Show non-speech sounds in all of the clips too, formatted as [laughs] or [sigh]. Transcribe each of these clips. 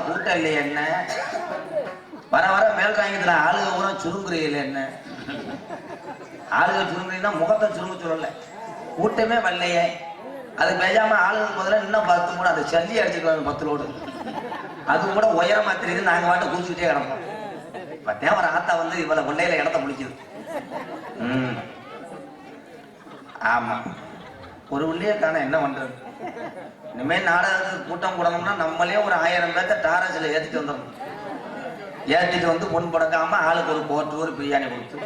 அடிக்க கூட்டம் என்ன? வர வர மேல் காயத்துல ஆளுக கூட சுருங்குறீங்களே என்ன? ஆளுக சுருங்குறீங்கன்னா முகத்தை சுருங்க சொல்லல. கூட்டமே வரலையே. அது பேசாம ஆளுகளுக்கு முதல்ல இன்னும் பத்து கூட அதை சல்லி அடிச்சுக்குவாங்க பத்து லோடு. அது கூட உயரமா தெரியுது. நாங்க வாட்ட குதிச்சுக்கிட்டே கிடப்போம். இப்ப தேவர ஆத்தா வந்து இவ்வளவு கொள்ளையில இடத்த முடிக்குது. உம் ஆமா. ஒரு உள்ளே காண என்ன பண்றது? இனிமேல் நாடகத்துக்கு கூட்டம் கூடணும்னா நம்மளே ஒரு ஆயிரம் பேர்த்த டாரஸில் ஏற்றிட்டு வந்துடணும். ஏற்றிட்டு வந்து பொன் படக்காமல் ஆளுக்கு ஒரு போட்டு ஒரு பிரியாணி கொடுத்து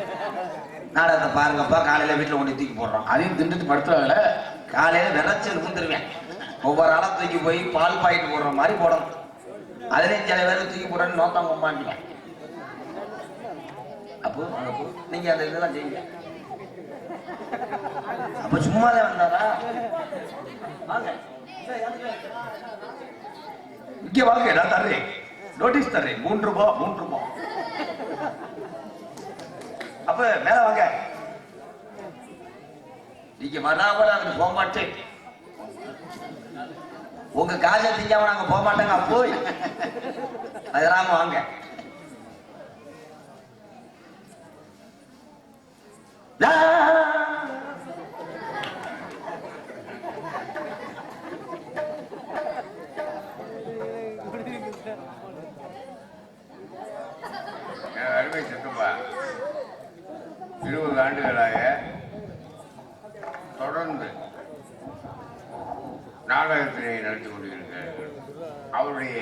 நாடகத்தை பாருங்கப்பா காலையில் வீட்டில் கொண்டு தூக்கி போடுறோம். அதையும் திண்டுட்டு படுத்துறாங்கல்ல? காலையில் விரைச்சு விழுந்துருவேன் ஒவ்வொரு ஆளாக தூக்கி போய் பால் பாக்கெட் போடுற மாதிரி போடணும். அதுலேயும் சில பேர் தூக்கி போடுறேன்னு நோக்கம் கொம்பாண்டிங்க அப்போ அப்போ நீங்க அந்த இதெல்லாம் செய்யுங்க. அப்ப சும்மாதான் வந்தாரா? வாங்க. இங்க வாங்க நான் தர்றேன். நோட்டீஸ் தர்றேன். மூன்று ரூபா மூன்று ரூபா. அப்ப மேல வாங்க. நீங்க வராம நாங்க போக மாட்டேன். உங்க காசை திங்காம நாங்க போக மாட்டோங்க போய் அதெல்லாம் வாங்க ஆ! என் அருமை சித்தப்பா இருபது ஆண்டுகளாக தொடர்ந்து நாடகத்தினை நடத்தி கொண்டிருக்கிறார்கள் அவருடைய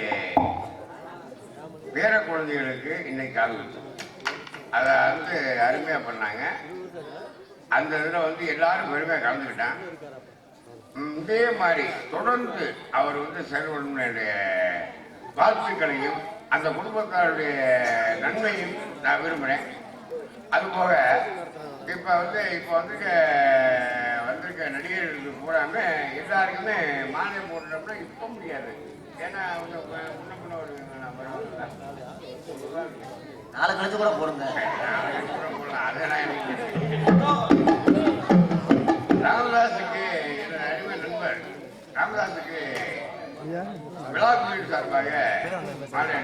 பேர குழந்தைகளுக்கு இன்னைக்கு கால் அதை வந்து அருமையாக பண்ணாங்க. அந்த இதில் வந்து எல்லாரும் பெருமையாக கலந்துக்கிட்டான் இதே மாதிரி தொடர்ந்து அவர் வந்து செயல்படணுடைய வாழ்த்துக்களையும் அந்த குடும்பத்தாருடைய நன்மையும் நான் விரும்புகிறேன் அதுபோக இப்போ வந்து இப்போ வந்துக்க வந்திருக்க நடிகர்களுக்கு பூராமே எல்லாருக்குமே மாலை போடுறோம்னா இப்போ முடியாது. ஏன்னா அவங்க முன்ன பின்ன ஒரு நாளை கழிச்சு கூட போடுங்க ராமதாஸுக்கு அருமை நண்பர் ராமதாஸுக்கு விழா கோயில் சார்பாக மாலை.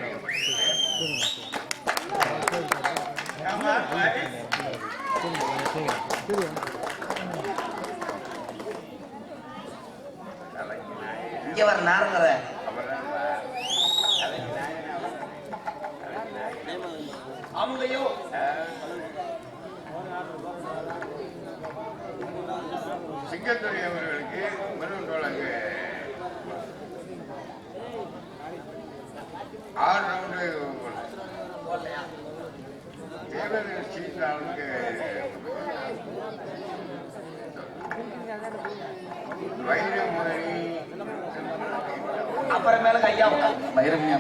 இங்க வர நாரங்கற சிங்கத்துறை அவர்களுக்கு வழங்கு ஆறு ரவுண்டு தேவதர் சீதாவுக்கு வைரமுறை அப்புறமேல ஐயா வைரமணி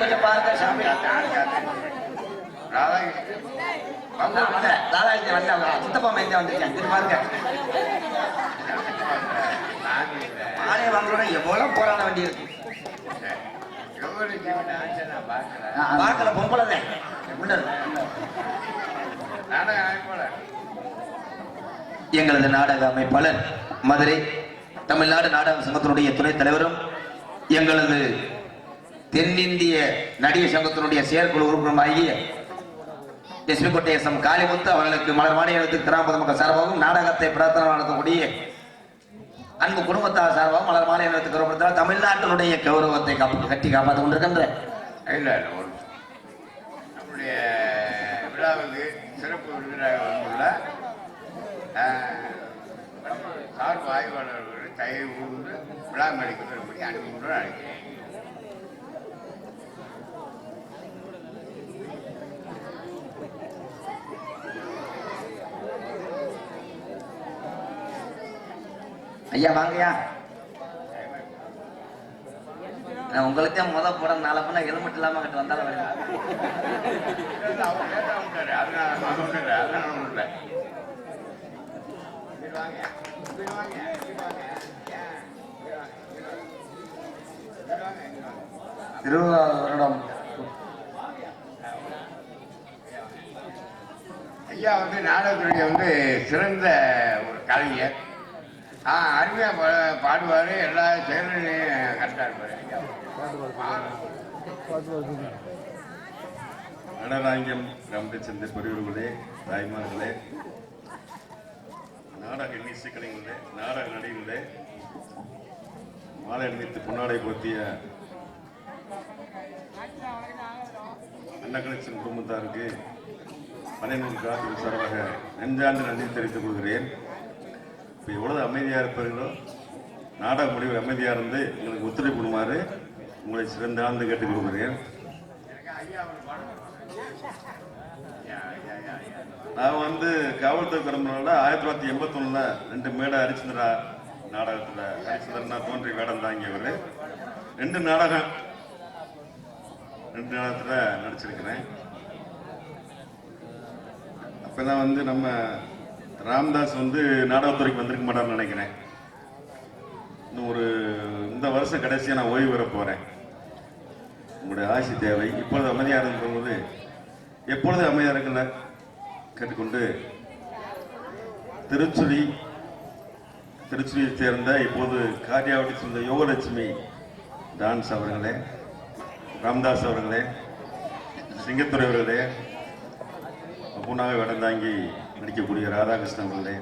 கொஞ்சம் பாருங்க சாமி ராதாகிருஷ்ணன். தாதாகிருஷ்ணன் வந்தாங்க. சித்தப்பா மைந்தே வந்திருக்கேன். பாருங்க. நானே வாங்கணும்னா எவ்வளவு போராட வேண்டியிருக்கு. பார்க்கல இருக்கு. எங்களது நாடக அமைப்பாளர் மதுரை தமிழ்நாடு நாடக சங்கத்தினுடைய துணைத் தலைவரும் எங்களது தென்னிந்திய நடிகர் சங்கத்தினுடைய செயற்குழு உறுப்பினராகிய SP Kottai S M Kalimuthu அவர்களுக்கு மலர் மாநிலத்துக்கு கிராம பொதுமக்கள் சார்பாகவும் நாடகத்தை பிரார்த்தனை நடத்தக்கூடிய அன்பு குடும்பத்தார் சார்பாக மலர் மாநிலத்துக்கு கௌரவத்தால் தமிழ்நாட்டினுடைய கௌரவத்தை காப்பு- கட்டி காப்பாற்ற கொண்டிருக்கின்ற இல்லை இல்லை ஒரு நம்முடைய விழாவுக்கு சிறப்பு விருந்தினராக வந்துள்ள சார்பு ஆய்வாளர்கள் தயவு கூர்ந்து விழா மணிக்கு வரும்படி அனுப்பிட்டு அழைக்கிறேன். ஐயா வாங்கய்யா. நான் உங்களுக்கு முத போட நாளை பண்ண ஹெல்மெட் இல்லாம கிட்ட வந்தாலும் வாங்க இருபதாவது வருடம் ஐயா வந்து நாடகத்துறைய வந்து சிறந்த ஒரு கலைஞர். ஆ அருமையாக பா பாடுவார். எல்லா செயலையும் கரெக்டாக இருப்பார். ஐயா நடராங்கியம் பெரியவர்களே தாய்மார்களே நாடக இசைக்கலைஞர்களே நாடக நடிகளே மாலை அணிவித்து பொன்னாடை போத்திய அன்னகலட்சன் குடும்பத்தாருக்கு பனைநூறு காத்திரி சார்பாக நெஞ்சாண்டு நன்றி தெரிவித்துக் கொள்கிறேன். இப்போ எவ்வளவு அமைதியாக இருப்பார்களோ நாடக முடிவு அமைதியாக இருந்து எங்களுக்கு ஒத்துழைப்பு கொடுமாறு உங்களை சிறந்தாழ்ந்து கேட்டுக் கொடுக்குறேன் நான் வந்து காவல்துறை கிளம்புனால ஆயிரத்தி தொள்ளாயிரத்தி எண்பத்தொன்னில் ரெண்டு மேடை ஹரிச்சந்திரா நாடகத்தில் ஹரிச்சந்திரனா தோன்றி வேடம் தாங்கியவர். ரெண்டு நாடகம் ரெண்டு நாடகத்தில் நடிச்சிருக்கிறேன். அப்போ தான் வந்து நம்ம ராம்தாஸ் வந்து நாடகத்துறைக்கு வந்திருக்க மாட்டார்னு நினைக்கிறேன். இன்னும் ஒரு இந்த வருஷம் கடைசியாக நான் ஓய்வு பெற போகிறேன் உங்களுடைய ஆசி தேவை. இப்பொழுது அமைதியாக இருக்கும்போது எப்பொழுது அமைதியாக இருக்குல்ல கேட்டுக்கொண்டு திருச்சுரி திருச்சுழியை சேர்ந்த இப்போது காரியாவட்டி சேர்ந்த யோகலட்சுமி டான்ஸ் அவர்களே ராம்தாஸ் அவர்களே சிங்கத்துறை அவர்களே அப்புனாக வடந்தாங்கி நடிக்கக்கூடிய ராதாகிருஷ்ணன் அவர்களே.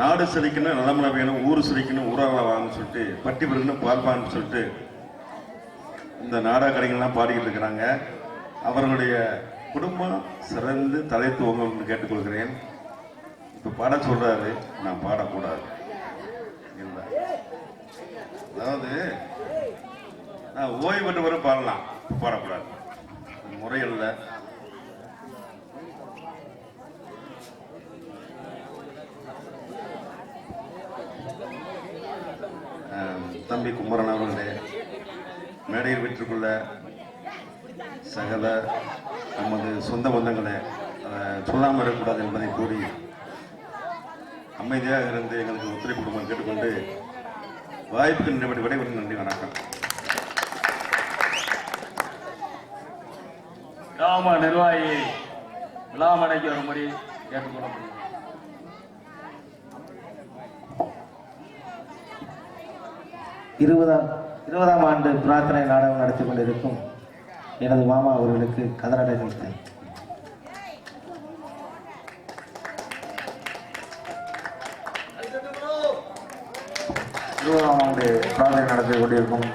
நாடு சிரிக்கணும் நலமலை வேணும் ஊர் சிரிக்கணும் ஊராக வாங்கன்னு சொல்லிட்டு பட்டி பிறகு பார்ப்பான்னு சொல்லிட்டு இந்த நாடா கடைகள்லாம் பாடிக்கிட்டு இருக்கிறாங்க. அவர்களுடைய குடும்பம் சிறந்து தலை துவங்கணும்னு கேட்டுக்கொள்கிறேன். இப்போ பாட சொல்றாரு நான் பாடக்கூடாது. அதாவது நான் ஓய்வு பெற்ற பாடலாம். பாடக்கூடாது. முறையில் தம்பி குமரன் அவர்களே மேடையில் வீட்டுக்குள்ள சகல நமது சொந்த பந்தங்களை அதை சொல்லாமல் இருக்கக்கூடாது என்பதை கூறி அமைதியாக இருந்து எங்களுக்கு ஒத்துழைப்பு கொடுக்குமாறு கேட்டுக்கொண்டு வாய்ப்புக்கு நின்றபடி விடைபெறும். நன்றி வணக்கம். கிராம நிர்வாகி விழாமடைக்கு வரும்படி கேட்டுக்கொள்ளப்படுகிறது இருபதாம் இருபதாம் ஆண்டு பிரார்த்தனை நாடகம் நடத்தி கொண்டிருக்கும் எனது மாமா அவர்களுக்கு கதறடை கொடுத்தேன். இருபதாம் ஆண்டு பிரார்த்தனை நடத்தி கொண்டிருக்கும்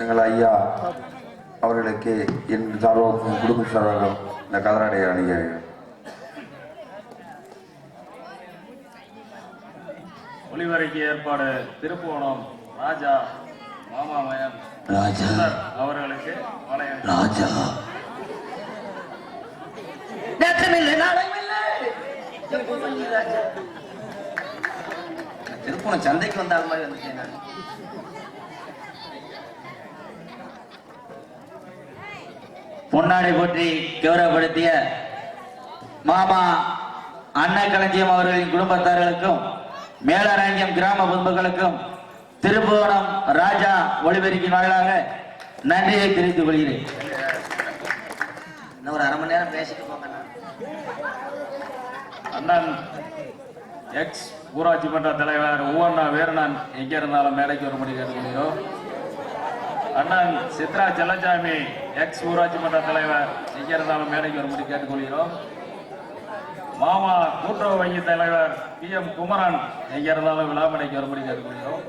எங்கள் ஐயா அவர்களுக்கு என் சார்பாகவும் குடும்ப சார்பாகவும் இந்த கதராடையை அணிகிறேன் ஒளிவரைக்கு ஏற்பாடு திருப்புவனம் ராஜா ராஜா. அவர்களுக்கு ராஜா. நேற்றமில்லை நாளைமில்லை. திருப்பூணம் சந்தைக்கு வந்த மாதிரி வந்துட்டேன் நான். பொன்னாடை போற்றி கௌரவப்படுத்திய மாமா அன்ன களஞ்சியம் அவர்களின் குடும்பத்தார்களுக்கும் மேலரங்கியம் கிராம பொதுமக்களுக்கும் திருபுவனம் ராஜா ஒளிபெருக்கின் வாயிலாக நன்றியை தெரிவித்துக் கொள்கிறேன். இன்னும் ஒரு அரை மணி நேரம் பேசிட்டு போங்க அண்ணன் எக்ஸ் ஊராட்சி மன்ற தலைவர் ஒவ்வொன்னா வீரனன் எங்க இருந்தாலும் மேடைக்கு வரும்படி கேட்டுக்கொள்கிறோம் அண்ணன் சித்ரா செல்லச்சாமி எக்ஸ் ஊராட்சி மன்ற தலைவர் எங்க இருந்தாலும் மேடைக்கு வரும்படி கேட்டுக்கொள்கிறோம் மாமா கூட்டுறவு வங்கி தலைவர் பி எம் குமரன் எங்க இருந்தாலும் விழாமடைக்கு வரும்படி கேட்டுக்கொள்கிறோம்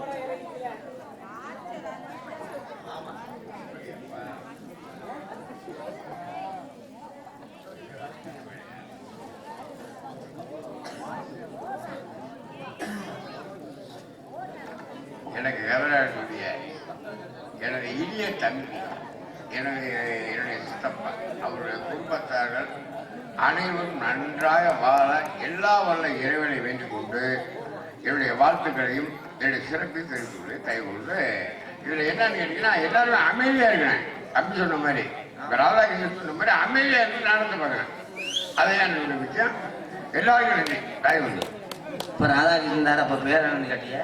எனக்கு கவராக்கூடிய எனது இனிய தம்பி எனது என்னுடைய சித்தப்பா அவருடைய குடும்பத்தார்கள் அனைவரும் நன்றாக வாழ எல்லா வல்ல இறைவனை வேண்டிக் கொண்டு என்னுடைய வாழ்த்துக்களையும் என்னுடைய சிறப்பை தெரிவித்துள்ளே தயவு கொண்டு இதுல என்னன்னு கேட்டீங்கன்னா எல்லாரும் அமைதியா இருக்கிறேன் அப்படி சொன்ன மாதிரி ராதாகிருஷ்ணன் சொன்ன மாதிரி அமைதியா இருந்து நடந்து பார்க்கறேன் அதை என்னுடைய விஷயம்? எல்லாருக்கும் தயவு கொண்டு இப்ப ராதாகிருஷ்ணன் தானே அப்ப பேர் என்னன்னு கேட்டிய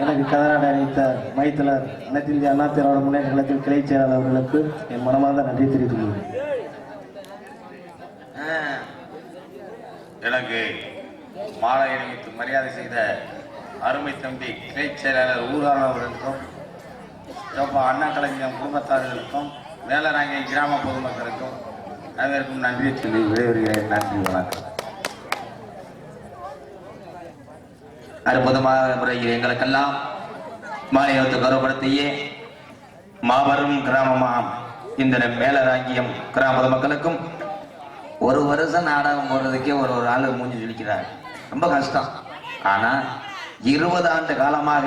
எனக்கு கதராடை அணித்த மைத்தலர் அனைத்து இந்திய அண்ணா திராவிட முன்னேற்ற கழகத்தின் கிளை செயலாளர் அவர்களுக்கு என் மனமார்ந்த நன்றி தெரிவித்துக் எனக்கு மாலை அணிவித்து மரியாதை செய்த அருமை தம்பி கிளைச் செயலாளர் ஊரான் சோப்பா அண்ணா கலைஞர் குடும்பத்தார்களுக்கும் வேலராங்கை கிராம பொதுமக்களுக்கும் அனைவருக்கும் நன்றி சொல்லி விடைபெறுகிறேன். நன்றி வணக்கம். அற்புதமான முறையில் எங்களுக்கெல்லாம் மாநிலத்தை கௌரவப்படுத்திய மாபெரும் கிராமமாம் இந்த மேலராங்கியம் கிராம பொதுமக்களுக்கும் ஒரு வருஷம் நாடகம் போடுறதுக்கே ஒரு ஒரு ஆள் மூஞ்சி சொல்லிக்கிறார் ரொம்ப கஷ்டம். ஆனால் இருபது ஆண்டு காலமாக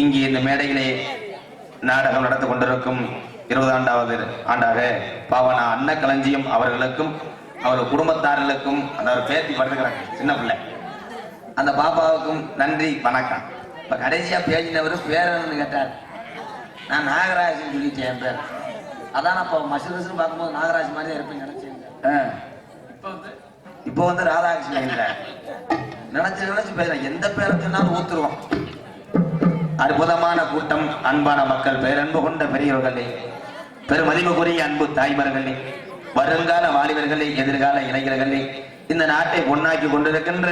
இங்கே இந்த மேடையிலே நாடகம் நடந்து கொண்டிருக்கும் இருபது ஆண்டாவது ஆண்டாக பாவனா அன்ன களஞ்சியம் அவர்களுக்கும் அவர் குடும்பத்தார்களுக்கும் அந்த ஒரு பேத்தி படுத்துக்கிறாங்க சின்ன பிள்ளை. அந்த பாப்பாவுக்கும் நன்றி வணக்கம். இப்ப கடைசியா பேசினவர் பேரன்னு கேட்டார். நான் நாகராஜன் சொல்லிட்டேன் என் பேர். அதான் அப்போ மசில் பார்க்கும்போது நாகராஜ் மாதிரி இருப்பேன் நினைச்சேன் இப்போ வந்து இப்போ வந்து ராதாகிருஷ்ணன் இல்ல நினைச்சு நினைச்சு பேசுறேன் எந்த பேரை சொன்னாலும் ஊத்துருவோம் அற்புதமான கூட்டம் அன்பான மக்கள் பேரன்பு கொண்ட பெரியவர்களே. பெருமதிப்புக்குரிய அன்பு தாய்மார்களே. வருங்கால வாலிபர்களே எதிர்கால இளைஞர்களே. இந்த நாட்டை பொன்னாக்கி கொண்டிருக்கின்ற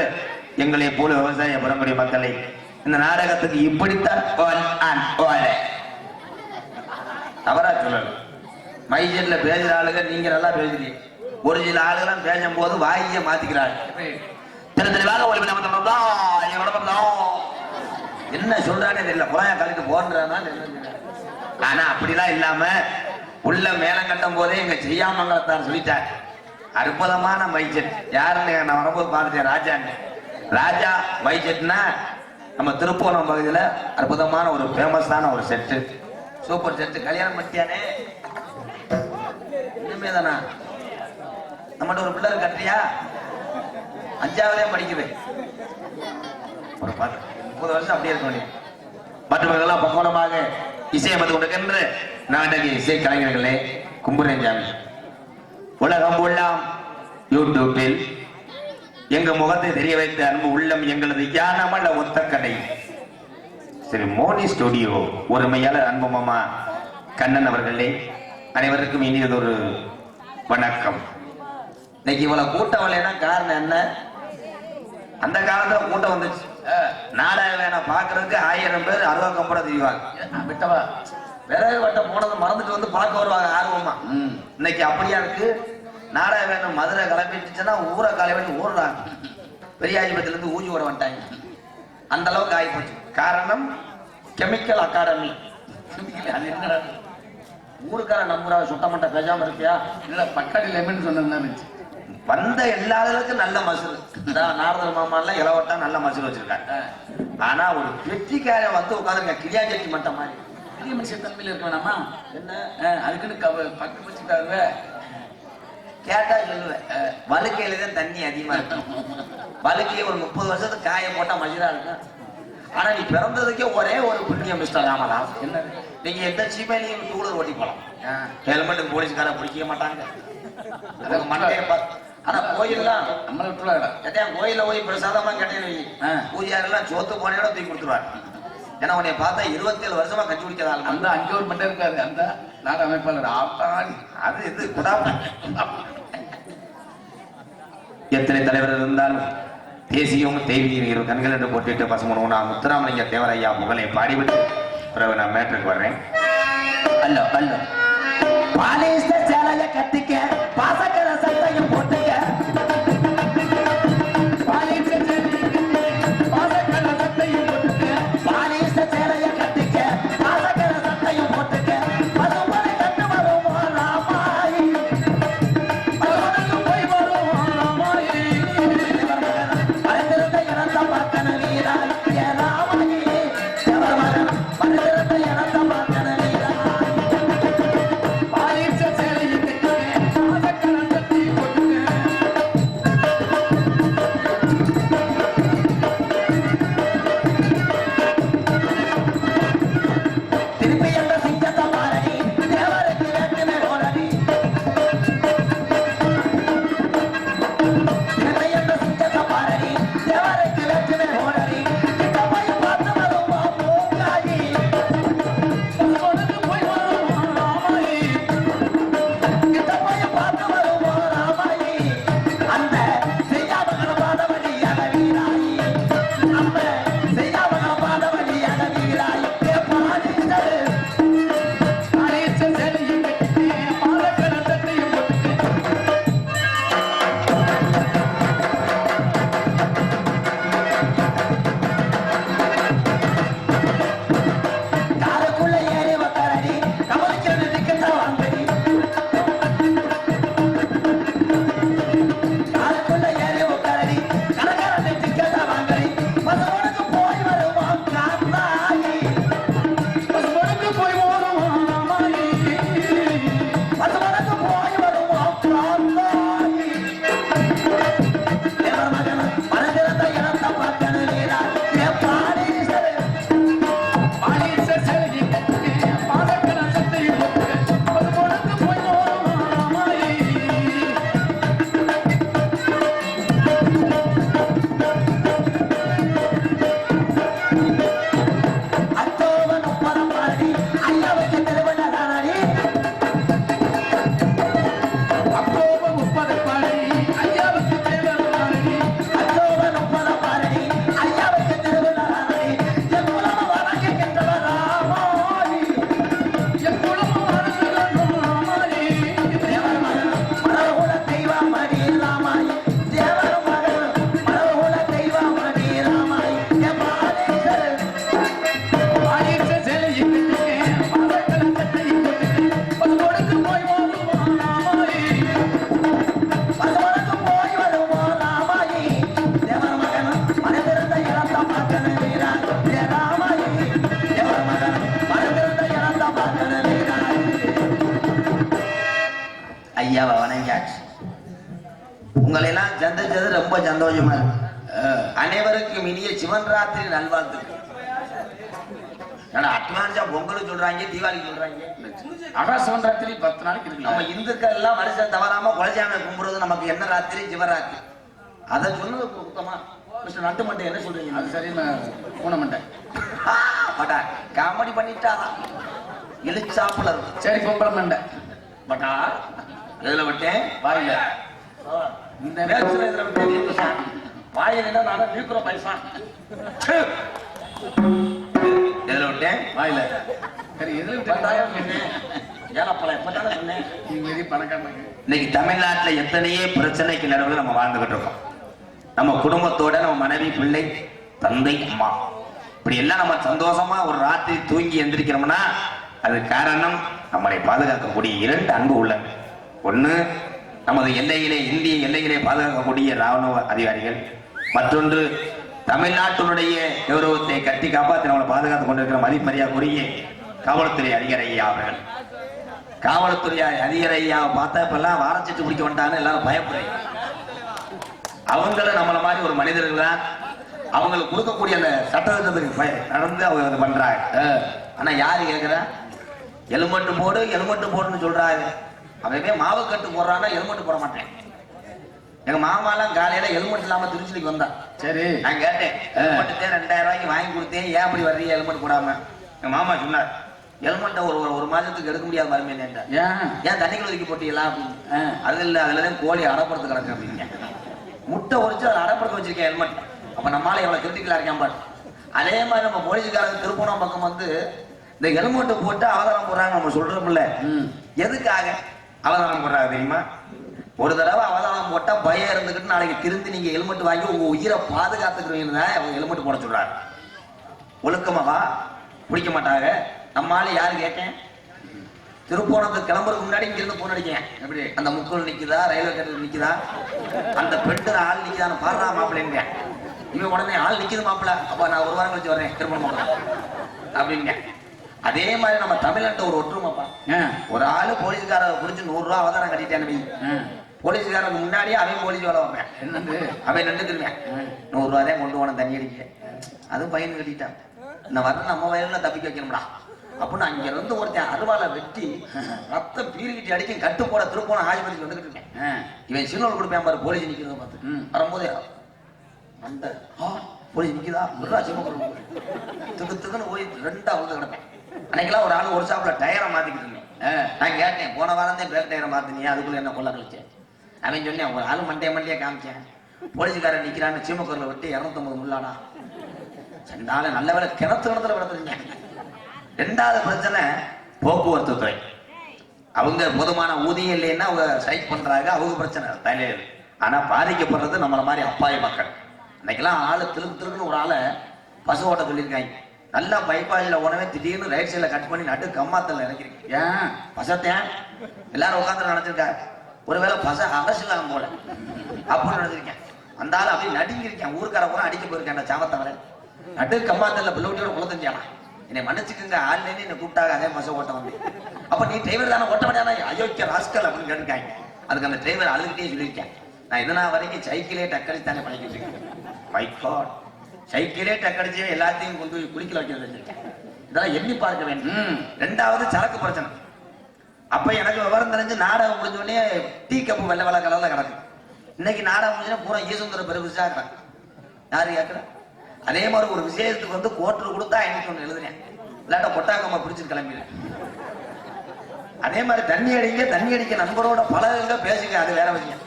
எங்களை போல விவசாய பரம்பரை மக்களை இந்த நாடகத்துக்கு இப்படித்தான் தவறா சொல்லல. மைஜெட்ல பேசுற ஆளுங்க நீங்க நல்லா பேசுறீங்க. ஒரு சில ஆளுகெல்லாம் பேசும்போது வாயிய மாத்திக்கிறாங்க. திரு தெளிவாக ஒரு என் என்ன சொல்றானே தெரியல. புறாய கலந்து போன்றானா ஆனா அப்படிலாம் இல்லாம உள்ள மேலம் கட்டும் போதே எங்க செய்யாமங்கலத்தான் சொல்லிட்டார். அற்புதமான மைஜெட் யாருன்னு நான் வரும்போது பார்த்துட்டேன் ராஜான்னு ராஜா மைஜெட்னா நம்ம திருப்பூரம் பகுதியில் அற்புதமான ஒரு ஃபேமஸான ஒரு செட்டு சூப்பர் செட்டு கல்யாணம் பண்ணிட்டியானே? இனிமே தானா நம்மகிட்ட ஒரு பிள்ளை கட்டுறியா அஞ்சாவதே படிக்குவேன் ஒரு பாட்டு. முப்பது வருஷம் அப்படியே இருக்க வேண்டியது. மற்றவர்களெல்லாம் பக்குவனமாக இசையமைத்து கொண்டிருக்கின்ற நாடக இசை கலைஞர்களே கும்புரன் சாமி. உலகம் உள்ளாம் யூடியூப்பில் எங்க முகத்தை தெரிய வைத்த அன்பு உள்ளம் எங்களது யானமல்ல ஒத்த கடை சரி மோனி ஸ்டுடியோ ஒருமையாளர் அன்பு மாமா கண்ணன் அவர்களே அனைவருக்கும் இனியதொரு வணக்கம். இன்னைக்கு இவ்வளவு கூட்டம் வரலைன்னா காரணம் என்ன? அந்த காலத்துல கூட்டம் வந்துச்சு. நாடக வேணாம் பாக்குறதுக்கு ஆயிரம் பேர் அருவா கம்பட தெரிவாங்க. விட்டவா? விறகு வட்டம் போனதை மறந்துட்டு வந்து பார்க்க வருவாங்க ஆர்வமா. இன்னைக்கு அப்படியா இருக்கு? நாடக வேணும் மதுரை கிளம்பிட்டுச்சுன்னா ஊரை கிளம்பி ஓடுறாங்க பெரியாஜிபத்துல இருந்து ஊஞ்சி ஓட வந்துட்டாங்க. அந்த அளவுக்கு ஆகி போச்சு காரணம் கெமிக்கல் அகாடமி ஊருக்கார நம்புறா சுத்தமட்ட பேசாம இருக்கியா இல்ல பக்காடி லெமன் சொன்னதுதான் வந்த எல்லாருக்கும் நல்ல மசூல். நாரதர் மாமாலாம் இளவட்டா நல்ல மசூல் வச்சிருக்காங்க. ஆனா ஒரு வெற்றிக்காரன் வந்து உட்காந்துருக்க கிளியாஞ்செட்டி மட்டம் மாதிரி பெரிய மனுஷன் தன்மையில இருக்க வேணாமா? என்ன? அதுக்குன்னு கவ பட்டு வச்சுட்டாருவே கேட்டா சொல்லுவேன் வழுக்கையில தான் தண்ணி அதிகமா இருக்கும். வழுக்கையை ஒரு முப்பது வருஷத்துக்கு காய போட்டா மஜிரா இருக்கும். ஆனா நீ பிறந்ததுக்கே ஒரே ஒரு புண்ணியம் மிஸ்டர் ராமதாஸ். என்ன? நீங்க எந்த சீமையிலையும் டூலர் ஓட்டி போலாம். ஹெல்மெட்டுக்கு போலீஸ்கார பிடிக்க மாட்டாங்க. மண்டையை பார்த்து ஆனா கோயில்லாம் நம்மளை விட்டுலாடா கேட்டேன் கோயில்ல போய் பிரசாதமா கேட்டேன்னு வை. ஆ. பூஜாரி எல்லாம் சோத்து போனோட தூக்கி கொடுத்துருவார். ஏன்னா உன்னை பார்த்தா இருபத்தேழு வருஷமா கட்சி பிடிக்கிறதால அந்த அங்கே ஒரு மண்டை இருக்காரு அந்த நாடு அமைப்பாளர் ஆத்தாடி அது இது குடாம. எத்தனை தலைவர்கள் இருந்தாலும் தேசியம் தெய்வீக இரு கண்கள் என்று போட்டிட்டு பசுமனுனா முத்துராமலிங்க தேவரையா புகழை பாடிவிட்டு பிறகு நான் மேட்ருக்கு வர்றேன். அல்ல அல்ல. பாலிஸ்ட சேலைய கட்டிக்க பாசக்கர சட்டையும் சொல்றாங்க தீபாவளி சொல்றாங்க. அதான் சிவராத்திரி பத்து நாளைக்கு நம்ம இருக்குல்ல? இந்துக்கள் எல்லாம் வருஷம் தவறாம குலசாமியை கும்பிடுறது நமக்கு என்ன ராத்திரி? சிவராத்திரி. அதை சொன்னது சுத்தமா மிஸ்டர் நட்டு மண்டை என்ன சொல்றீங்க? அது சரி நான் பூன பட்டா காமெடி பண்ணிட்டாரா இழுச்சாப்புல இருக்கும். சரி பொம்பளை மண்டை. பட்டா எதுல விட்டேன்? வாயில. இந்த நேரத்துல இதுல விட்டேன் வாயில் என்ன நான் நீக்குற பைசா. எதுல விட்டேன்? வாயில. இன்னைக்கு தமிழ்நாட்டுல எத்தனையோ பிரச்சனைக்கு நடுவில் நம்ம வாழ்ந்துகிட்டு இருக்கோம். நம்ம குடும்பத்தோட நம்ம மனைவி பிள்ளை தந்தை அம்மா. இப்படி எல்லாம் நம்ம சந்தோஷமா ஒரு ராத்திரி தூங்கி எந்திரிக்கிறோம்னா அது காரணம் நம்மளை பாதுகாக்கக்கூடிய இரண்டு அன்பு உள்ளங்கள் ஒண்ணு நமது எல்லையிலே இந்திய எல்லையிலே பாதுகாக்கக்கூடிய ராணுவ அதிகாரிகள். மற்றொன்று தமிழ்நாட்டினுடைய கௌரவத்தை கட்டி காப்பாற்றி நம்மளை பாதுகாத்துக் கொண்டிருக்கிற மதிமரியாதைக்குரிய காவல்துறை அதிகாரி ஐயா அவர்கள் காவல்துறை அதிகாரி ஐயாவை பார்த்தா இப்பெல்லாம் வாரச்சிட்டு பிடிக்க வந்துட்டாங்கன்னு எல்லாரும் பயப்படுறீங்க அவங்களும் நம்மள மாதிரி ஒரு மனிதர்கள் தான். அவங்களுக்கு கொடுக்கக்கூடிய அந்த சட்டத்திட்டத்துக்கு நடந்து அவங்க அதை பண்றாங்க. ஆனா யாரு கேக்குறா? எலுமட்டு போடு எலுமட்டு போடுன்னு சொல்றாரு அவன் மாவு கட்டு போடுறான்னா எலுமட்டு போட மாட்டேன். எங்க மாமாலாம் காலையில ஹெல்மெட் இல்லாம திருச்சிக்கு வந்தான். சரி. நான் கேட்டேன் ஹெல்மெட்டு ரெண்டாயிரம் ரூபாய்க்கு வாங்கி கொடுத்தேன். ஏன் அப்படி வர்றீங்க? ஹெல்மெட் போடாம. எங்க மாமா சொன்னார் ஹெல்மெட்டை ஒரு ஒரு- மாதத்துக்கு எடுக்க முடியாது மருமே என்றார் ஏன்? ஏன் தண்ணிக்குள்ள ஒதுக்கி போட்டீங்களா? அப்படின்னு. அது இல்ல அதுல தான் கோழி அடப்படுத்து கிடக்கு அப்படிங்க. முட்டை உரிச்சு அதை அடப்படுத்து வச்சிருக்கேன் ஹெல்மெட் அப்ப நம்மளால எவ்வளவு கிரிட்டிக்கலா இருக்கேன் பாரு. அதே மாதிரி நம்ம போலீஸ்காரங்க திருப்பணம் பக்கம் வந்து இந்த ஹெல்மெட் போட்டு அவதாரம் போடுறாங்க நம்ம சொல்றோம்ல. எதுக்காக அவதாரம் போடுறாங்க தெரியுமா? ஒரு தடவை அவதாரம் போட்டா பயம் இருந்துகிட்டு நாளைக்கு திருந்தி நீங்க ஹெல்மெட் வாங்கி உங்க உயிரை பாதுகாத்துக்கிறீங்கன்னு தான் அவங்க ஹெல்மெட் போட சொல்றாங்க ஒழுக்கமாவா பிடிக்க மாட்டாங்க. நம்மால யாரு கேட்டேன்? திருப்போணத்துக்கு கிளம்புறதுக்கு முன்னாடி இங்க இருந்து போன் அடிக்கேன் எப்படி? அந்த முக்குள் நிக்குதா? ரயில்வே கேட்டில் நிக்குதா? அந்த பெட்டு ஆள் நிக்குதான்னு பாடுறா மாப்பிள்ளைங்க. இவன் உடனே ஆள் நிக்குது மாப்பிள்ள. அப்ப நான் ஒரு வாரம் கழிச்சு வரேன் திருப்பணம் அப்படிங்க. அதே மாதிரி நம்ம தமிழ்நாட்டு ஒரு ஒற்றுமைப்பா. ஒரு ஆளு போலீஸ்கார பிடிச்சி நூறு ரூபா அவதாரம். ஏன் போலீஸ்காரனுக்கு முன்னாடியே அவன் போலீஸ் வேலை வைப்பேன் அவன் நின்றுக்குருவேன் நூறு ரூபா தான் கொண்டு போன தண்ணி அடிக்க. அதுவும் பையன் கட்டிட்டான். இந்த வர நம்ம வயல்ல தப்பிக்க வைக்கணும்டா. அப்படின்னு அங்க இருந்து ஒருத்தன் அருவாலை வெட்டி [laughs] ரத்தம் பீறிக்கிட்டு அடிக்கும் கட்டு போட திருப்போன ஆஸ்பத்திரிக்கு வந்துகிட்டு இருக்கேன். இவன் சிக்னல் கொடுப்பேன் பாரு போலீஸ் நிக்கிறத பார்த்து. வரும்போதே அந்த ஆ, போலீஸ் நிக்குதா? விடுறா சிவகுரு திக்கு திக்குன்னு போய் ரெண்டா வந்து கிடப்பேன். அன்னைக்கெல்லாம் ஒரு ஆள் ஒரு ஷாப்ல டயரை மாத்திக்கிட்டு இருந்தேன். நான் கேட்டேன் போன வாரம் தான் டயரை மாத்தினியா அதுக்குள்ள என்ன கொள்ள கழிச்சேன் அவன் சொன்னேன் ஒரு ஆள் மண்டைய மண்டையா காமிச்சேன். போலீஸ்காரன் நிக்கிறான்னு சீமக்கூரில் விட்டு இரநூத்தொம்பது முள்ளாடா. சென்றாலும் நல்ல வேலை கிணத்து கிணத்துல விளத்துறீங்க ரெண்டாவது பிரச்சனை போக்குவரத்து துறை அவங்க போதுமான ஊதியம் இல்லைன்னா அவங்க ஸ்ட்ரைக் பண்றாங்க அவங்க பிரச்சனை. தலைவர் ஆனா பாதிக்கப்படுறது நம்மள மாதிரி அப்பாய மக்கள். இன்னைக்கெல்லாம் ஆளு திருக்கு திருக்குன்னு ஒரு ஆளை பசு ஓட்ட சொல்லியிருக்காங்க. நல்லா பைப்பாளியில் உடனே திடீர்னு ரைட் சைடில் கட் பண்ணி நட்டு கம்மாத்தில் இறக்கிறீங்க ஏன்? பசத்தேன் எல்லாரும் உட்காந்து நினைச்சிருக்காரு ஒருவேளை பச அரசியலாம் போல. அப்படின்னு நினைச்சிருக்கேன் அந்த ஆள் அப்படியே நடுங்கிருக்கேன் ஊருக்கார கூட அடிக்க போயிருக்கேன் அந்த சாவத்தவரை. நடு கம்மாத்தல்ல பிள்ளை குளத்தஞ்சானா என்னை மன்னிச்சுக்குங்க ஆள்லேன்னு என்னை கூப்பிட்டாங்க அதே மசோ ஓட்ட வந்து அப்ப நீ டிரைவர் தானே ஓட்ட மாட்டானா அயோக்கிய ராஸ்கல் அப்படின்னு கேட்டுருக்காங்க. அதுக்கு அந்த டிரைவர் அழுகிட்டே சொல்லியிருக்கேன் நான் இதனா வரைக்கும் சைக்கிளே டக்கடிச்சு தானே பழகிட்டு இருக்கேன் மை காட் சைக்கிளே டக்கடிச்சு எல்லாத்தையும் கொண்டு போய் குளிக்கல வைக்க வச்சிருக்கேன் இதெல்லாம் எண்ணி பார்க்க வேண்டும். ரெண்டாவது சரக்கு பிரச்சனை. அப்ப எனக்கு விவரம் தெரிஞ்சு நாடகம் முடிஞ்சோடனே டீ கப்பு வெள்ளை வெள்ள கலர்ல கிடக்கு. இன்னைக்கு நாடகம் முடிஞ்சோடனே பூரா ஈசுந்தர பெருமிசா கிடக்கு. யாரு கேட்கிறேன் அதே மாதிரி ஒரு விசேஷத்துக்கு வந்து கோட்டர் கொடுத்தா ஐநூத்தி ஒண்ணு எழுதுனேன். இல்லாட்ட கொட்டாக்கம்மா பிடிச்சிட்டு கிளம்பிடுறேன் அதே மாதிரி தண்ணி அடிங்க தண்ணி அடிக்க நண்பரோட பழகுங்க பேசுங்க அது வேற விஷயம்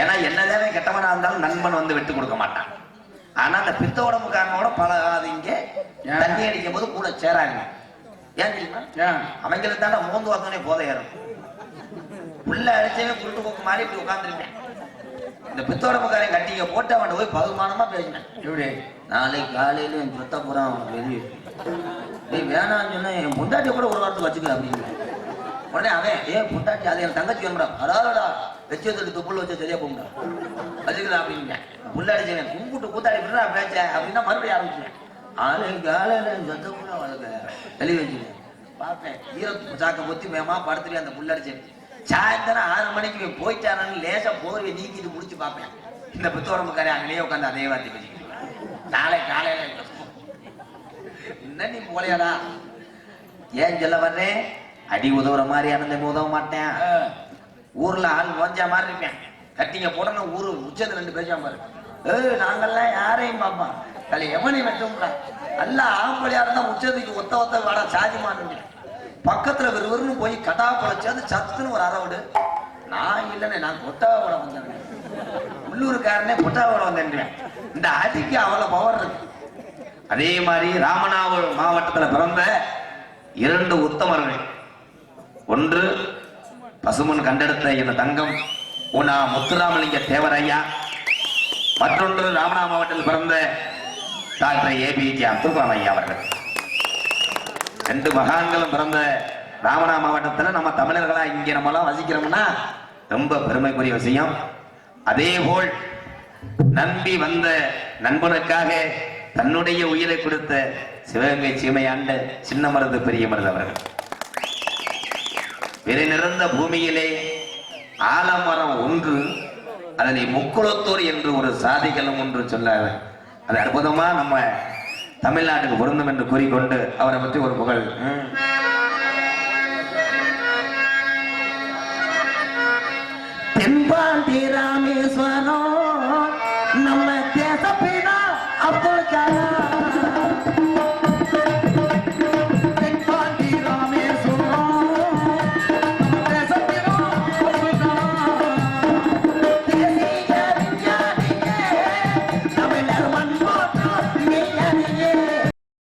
ஏன்னா என்னதானே கெட்டவனா இருந்தாலும் நண்பன் வந்து விட்டு கொடுக்க மாட்டான். ஆனா அந்த பித்த உடம்புக்காரனோட பழகாதீங்க? தண்ணி அடிக்கும் போது கூட சேராங்க ஏன் தெரியுமா? அவங்களுக்கு தானே மோந்து வந்தோடனே போதை ஏறும். புள்ள அடிச்சவே குருட்டு போக்கு மாதிரி இப்படி உட்காந்துருப்பேன் இந்த பித்தோடம்புக்காரன் கட்டிங்க போட்டு அவன் போய் பகுமானமா பேசினேன். எப்படி? நாளைக்கு காலையில என் சொத்த புறம் வெளியே. நீ வேணாம்னு சொன்னா என் பொண்டாட்டிய கூட ஒரு வாரத்துக்கு வச்சுக்க அப்படின்னு உடனே அவன் ஏன் முண்டாட்டி அது என் தங்கச்சி வேணும்டா. அடாடா வச்சு துப்புள்ள வச்சு சரியா போகும்டா. வச்சுக்கலாம் அப்படின்னு முள்ளாடி கும்பிட்டு கூத்தாடி விடுறா பேச்ச? அப்படின்னா மறுபடியும் ஆரம்பிச்சேன். ஆளு காலையில என் சொத்த புறம் வளர்க்க வெளியே வச்சுக்கேன் பார்த்தேன் ஈரத்து சாக்க பொத்தி மேமா படுத்துட்டு அந்த புள்ளடிச்சேன் சாயந்தரம் ஆறு மணிக்கு இவன் போயிட்டானு லேசா போர்வை நீக்கிட்டு முடிச்சு பார்ப்பேன். இந்த புத்தோடம்புக்காரே அங்கேயே உட்காந்து அதே வார்த்தை பேசிக்கிட்டு நாளை காலையில என்ன நீ போலையாடா? ஏன் சொல்ல வர்றேன் அடி உதவுற மாதிரி அனந்தம் உதவ மாட்டேன். ஊர்ல ஆள் ஓஞ்சா மாதிரி இருப்பேன். கட்டிங்க போடன ஊரு உச்சத்துல ரெண்டு பேசாம பாரு. ஏய் நாங்கெல்லாம் யாரையும் பாப்பா தலை எவனை வெட்டோம்டா அல்ல ஆம்பளையா இருந்தா உச்சத்துக்கு ஒத்த ஒத்த வாடா சாதிமான்னு பக்கத்துல விறுவிறுன்னு போய் கடா அது சத்துன்னு ஒரு அறவுடு நான் இல்லைன்னு நான் கொட்டாவோட வந்தேன் உள்ளூர்காரனே கொட்டாவோட வந்தேன் இந்த அடிக்கு அவ்வளவு பவர் இருக்கு. அதே மாதிரி ராமநாதபுரம் மாவட்டத்துல பிறந்த இரண்டு உத்தமர்கள். ஒன்று பசுமன் கண்டெடுத்த என் தங்கம் உனா முத்துராமலிங்க தேவரையா மற்றொன்று ராமநாத மாவட்டத்தில் பிறந்த டாக்டர் ஏபிஜே அப்துல் கலாம் ஐயா அவர்கள். ரெண்டு மகான்களும் பிறந்த ராமநா மாவட்டத்துல நம்ம தமிழர்களா இங்க நம்மளாம் வசிக்கிறோம்னா ரொம்ப பெருமைக்குரிய விஷயம். அதே போல் நம்பி வந்த நண்பனுக்காக தன்னுடைய உயிரை கொடுத்த சிவகங்கை சீமையாண்ட சின்ன மருந்து பெரிய மருந்து அவர்கள். விலை நிறந்த பூமியிலே ஆலமரம் ஒன்று அதனை முக்குளத்தூர் என்று ஒரு சாதிகளும் ஒன்று சொன்னார் அது அற்புதமா நம்ம தமிழ்நாட்டுக்கு பொருந்தும் என்று கூறிக்கொண்டு அவரை பற்றி ஒரு புகழ். தென்பாண்டிய